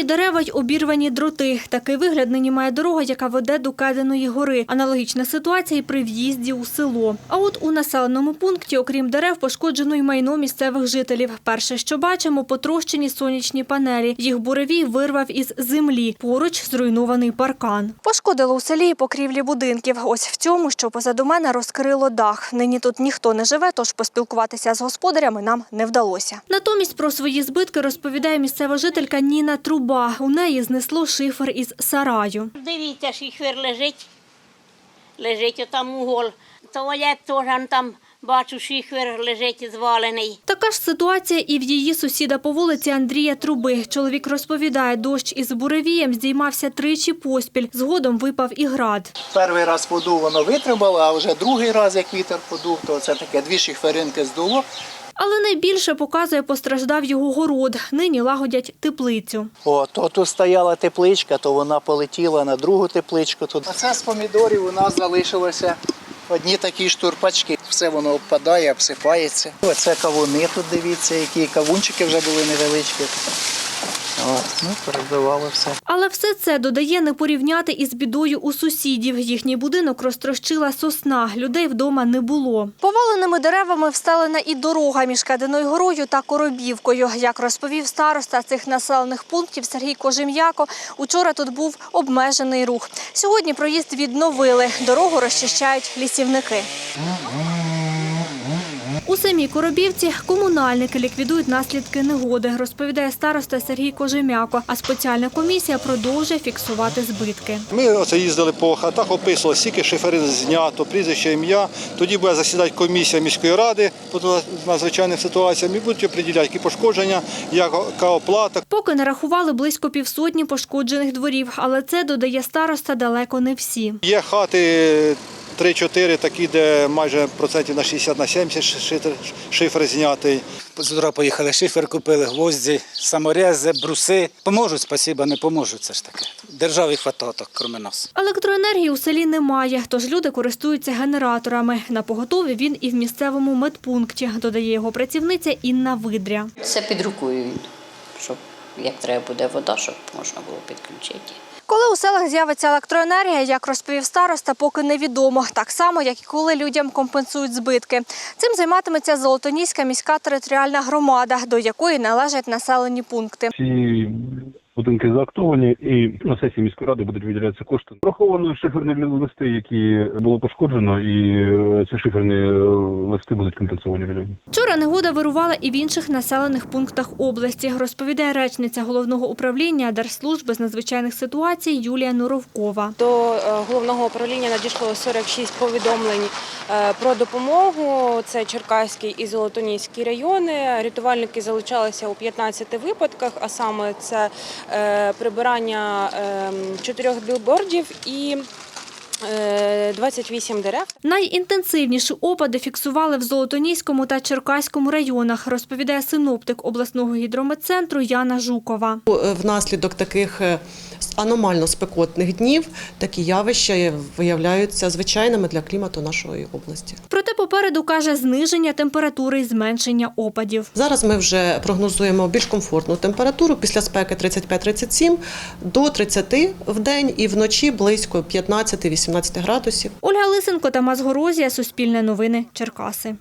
Повалені дерева й обірвані дроти. Такий вигляд нині має дорога, яка веде до Кединої гори. Аналогічна ситуація і при в'їзді у село. А от у населеному пункті, окрім дерев, пошкоджено й майно місцевих жителів. Перше, що бачимо, потрощені сонячні панелі. Їх буревій вирвав із землі. Поруч зруйнований паркан. Пошкодило у селі і покрівлі будинків. Ось в цьому, що позаду мене, розкрило дах. Нині тут ніхто не живе, тож поспілкуватися з господарями нам не вдалося. Натомість про свої збитки розповідає місцева жителька Ніна Труба. У неї знесло шифер із сараю. Дивіться, шифер лежить. Лежить отам угол. Туалет теж там бачу, шифер лежить звалений. Така ж ситуація і в її сусіда по вулиці Андрія Труби. Чоловік розповідає, дощ із буревієм здіймався тричі поспіль. Згодом випав і град. Перший раз подув, воно витримало, а вже другий раз, як вітер подув, то це таке дві шиферинки здуло. Але найбільше показує постраждав його город. Нині лагодять теплицю. О, то тут стояла тепличка, то вона полетіла на другу тепличку. Тут. А це з помідорів у нас залишилося одні такі штурпачки. Все воно обпадає, обсипається. Оце кавуни тут, дивіться, які кавунчики вже були невеличкі. От, ну, перебивало все. Але все це додає не порівняти із бідою у сусідів. Їхній будинок розтрощила сосна. Людей вдома не було. Поваленими деревами встелена і дорога між Кединою горою та Коробівкою. Як розповів староста цих населених пунктів Сергій Кожем'яко, учора тут був обмежений рух. Сьогодні проїзд відновили. Дорогу розчищають лісівники. У самій Коробівці комунальники ліквідують наслідки негоди, розповідає староста Сергій Кожем'яко. А спеціальна комісія продовжує фіксувати збитки. Ми оце їздили по хатах, описували, скільки шиферин знято, прізвище, ім'я. Тоді буде засідати комісія міської ради по надзвичайним ситуаціям і будуть определяти, які пошкодження, яка оплата. Поки нарахували близько півсотні пошкоджених дворів, але це додає староста далеко не всі. Є хати 3-4 такі, де майже процентів на 60 на 70 шифер, шифер знятий. З утра поїхали, шифер купили, гвозді, саморези, бруси. Поможуть, спасіба, не поможуть. Це ж таке. Державі хватало так, крім нас. Електроенергії у селі немає, тож люди користуються генераторами. На поготові він і в місцевому медпункті, додає його працівниця Інна Видря. Все під рукою щоб як треба буде вода, щоб можна було підключити. Коли у селах з'явиться електроенергія, як розповів староста, поки невідомо. Так само, як і коли людям компенсують збитки. Цим займатиметься Золотоніська міська територіальна громада, до якої належать населені пункти. Ці будинки заактовані, і на сесії міської ради будуть виділятися кошти. Враховано шиферні листи, які було пошкоджено, і е, ці шиферні е, листи будуть компенсовані людям. Вчора негода вирувала і в інших населених пунктах області, розповідає речниця головного управління Держслужби з надзвичайних ситуацій Юлія Нуровкова. До е, головного управління надійшло 46 повідомлень про допомогу. Це Черкаський і Золотоніський райони. Рятувальники залучалися у 15 випадках, а саме це прибирання е, чотирьох білбордів і е, 28 дерев. Найінтенсивніші опади фіксували в Золотоніському та Черкаському районах, розповідає синоптик обласного гідрометцентру Яна Жукова. Внаслідок таких е, аномально спекотних днів такі явища виявляються звичайними для клімату нашої області. Проте попереду каже зниження температури і зменшення опадів. Зараз ми вже прогнозуємо більш комфортну температуру після спеки 35-37 до 30 в день і вночі близько 15-18 градусів. Ольга Лисенко, Тамас Горозія, Суспільне новини, Черкаси.